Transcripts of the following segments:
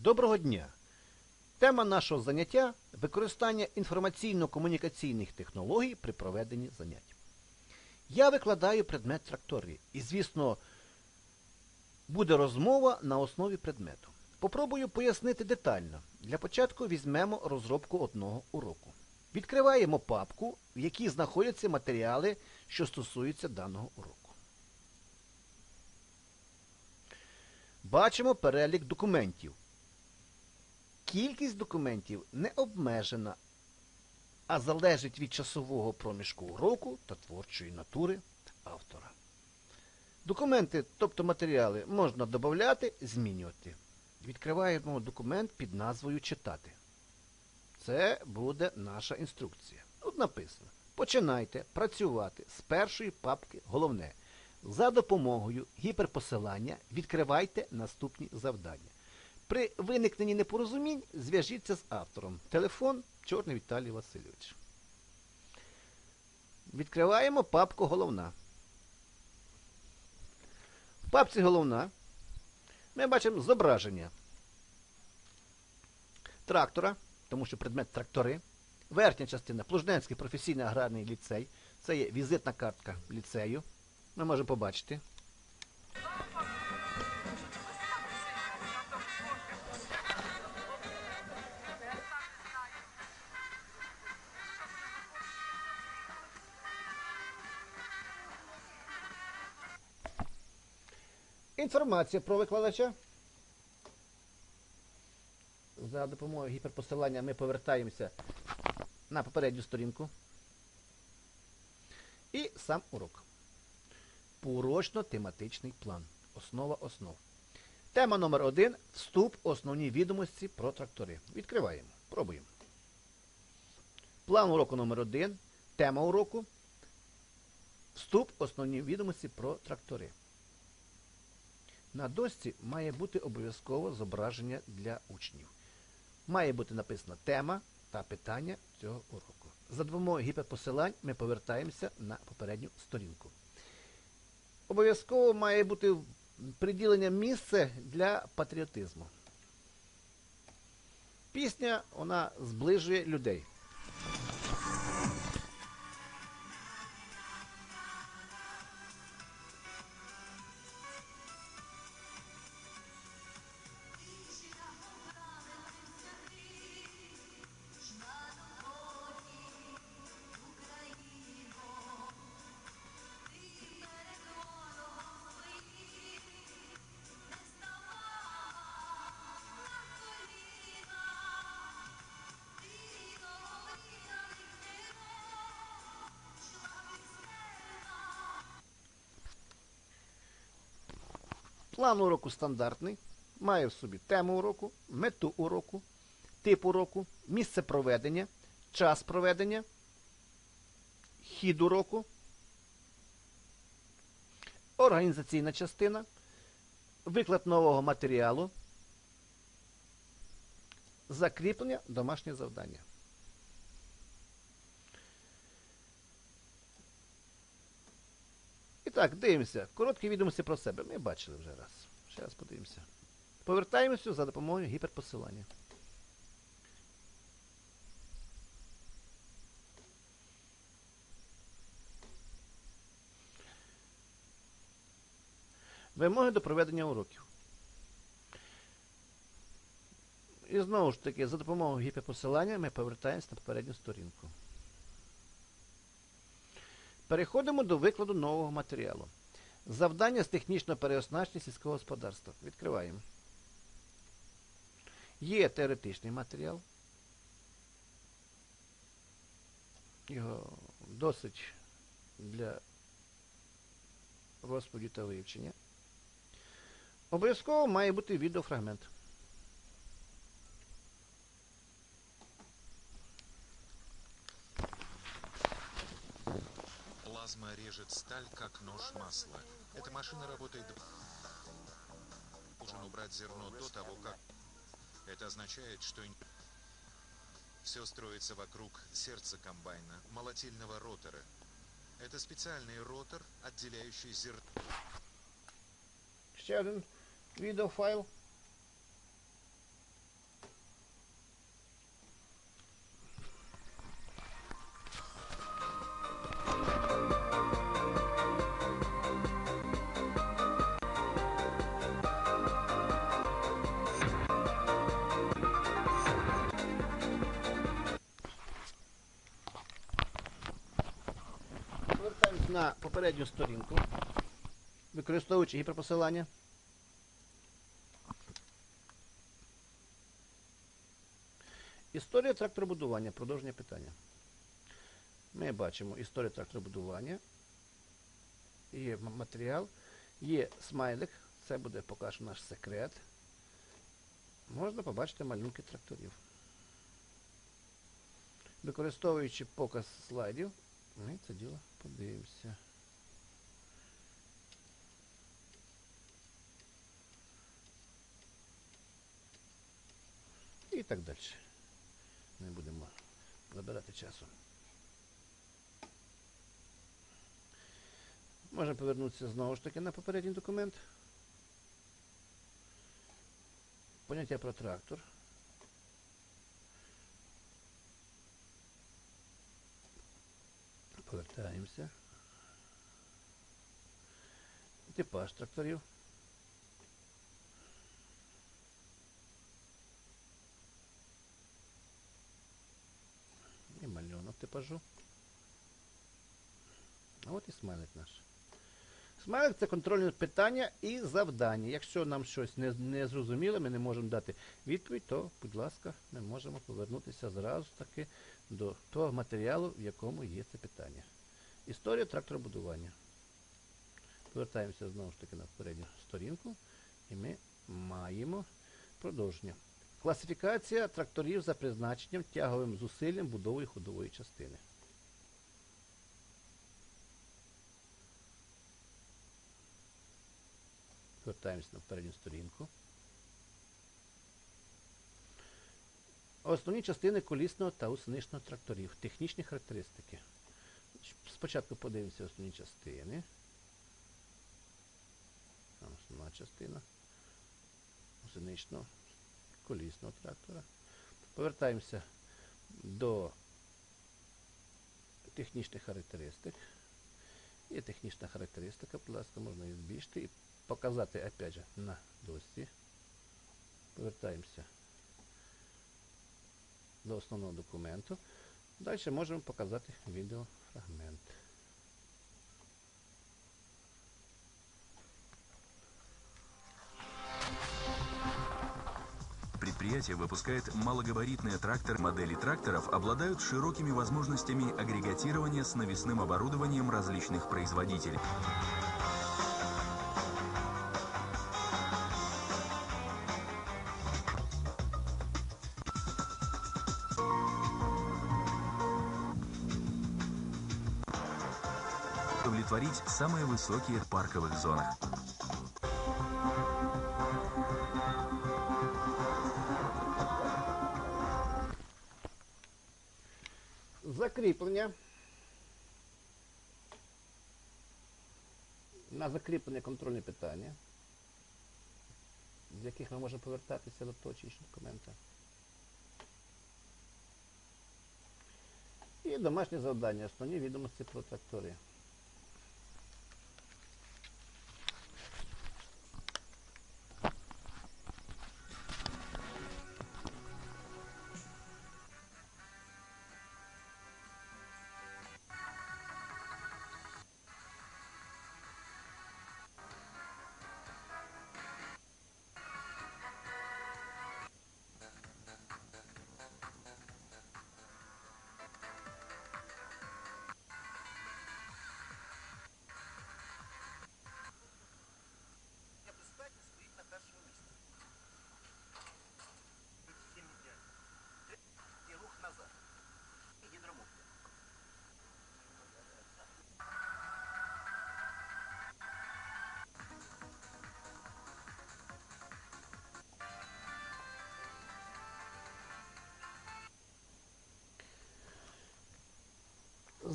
Доброго дня! Тема нашого заняття використання інформаційно-комунікаційних технологій при проведенні занять. Я викладаю предмет трактори і, звісно, буде розмова на основі предмету. Попробую пояснити детально. Для початку візьмемо розробку одного уроку. Відкриваємо папку, в якій знаходяться матеріали, що стосуються даного уроку. Бачимо перелік документів. Кількість документів не обмежена, а залежить від часового проміжку уроку та творчої натури автора. Документи, тобто матеріали, можна додати, змінювати. Відкриваємо документ під назвою Читати. Це буде наша інструкція. Тут написано: починайте працювати з першої папки головне. За допомогою гіперпосилання відкривайте наступні завдання. При виникненні непорозумінь зв'яжіться з автором. Телефон Чорний Віталій Васильович. Відкриваємо папку головна. В папці головна ми бачимо зображення трактора, тому що предмет трактори. Верхня частина Плужненський професійний аграрний ліцей. Це є візитна картка ліцею. Ми можемо побачити. Інформація про викладача. За допомогою гіперпосилання ми повертаємося на попередню сторінку. І сам урок. Поурочно-тематичний план. Основа основ. Тема номер один. Вступ основні відомості про трактори. Відкриваємо. Пробуємо. План уроку номер один. Тема уроку. Вступ основні відомості про трактори. На дошці має бути обов'язково зображення для учнів. Має бути написана тема та питання цього уроку. За допомогою гіперпосилань ми повертаємося на попередню сторінку. Обов'язково має бути приділення місце для патріотизму. Пісня вона зближує людей. План уроку стандартний. Має в собі тему уроку, мету уроку, тип уроку, місце проведення, час проведення, хід уроку, організаційна частина, виклад нового матеріалу, закріплення домашнє завдання. І так, дивимося. Короткі відомості про себе. Ми бачили вже раз. Ще раз подивимося. Повертаємося за допомогою гіперпосилання. Вимоги до проведення уроків. І знову ж таки, за допомогою гіперпосилання ми повертаємося на попередню сторінку. Переходимо до викладу нового матеріалу. Завдання з технічного переоснащення сільського господарства. Відкриваємо. Є теоретичний матеріал. Його досить для розповіді та вивчення. Обов'язково має бути відеофрагмент. Нож масла. Эта машина работает... Должен убрать зерно до того, как... Это означает, что... Все строится вокруг сердца комбайна, молотильного ротора. Это специальный ротор, отделяющий зерно... Ще один відеофайл. На попередню сторінку, використовуючи гіперпосилання. Історія тракторобудування. Продовження питання. Ми бачимо історію тракторобудування. Є матеріал, є смайлик, це буде поки наш секрет. Можна побачити малюнки тракторів. Використовуючи показ слайдів, ми це діло подивимося. І так далі. Не будемо забирати часу. Можемо повернутися знову ж таки на попередній документ. Поняття про трактор. Повертаємося. Типаж тракторів. І малюнок типажу. А от і смайлик наш. Смайлик це контрольне питання і завдання. Якщо нам щось не, не зрозуміло, ми не можемо дати відповідь, то, будь ласка, ми можемо повернутися зразу таки до того матеріалу, в якому є це питання. Історія тракторобудування. Повертаємося знову ж таки на передню сторінку, і ми маємо продовження. Класифікація тракторів за призначенням, тяговим зусиллям, будовою ходової частини. Повертаємося на передню сторінку. Основні частини колісного та гусеничного тракторів. Технічні характеристики. Спочатку подивимося основні частини. Там Основна частина гусеничного колісного трактора. Повертаємося до технічних характеристик. Є технічна характеристика, будь ласка, можна її збільшити показати опять же на досці. Повертаємося до основного документу. Далі можемо показати відеофрагмент. Предприятие выпускает малогабаритные тракторы. Модели тракторов обладают широкими возможностями агрегатирования с навесным оборудованием различных производителей. удовлетворить самые высокие в парковых зонах. Закріплення. На закріплення контрольні питання, з яких ми можемо повертатися до того чи іншого документа. І домашнє завдання, основні відомості про трактори.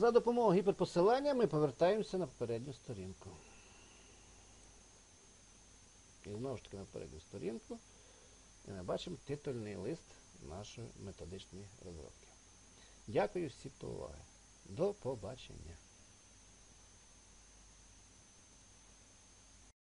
За допомогою гіперпосилання ми повертаємося на попередню сторінку. І знову ж таки на попередню сторінку. І ми бачимо титульний лист нашої методичної розробки. Дякую всім за увагу. До побачення.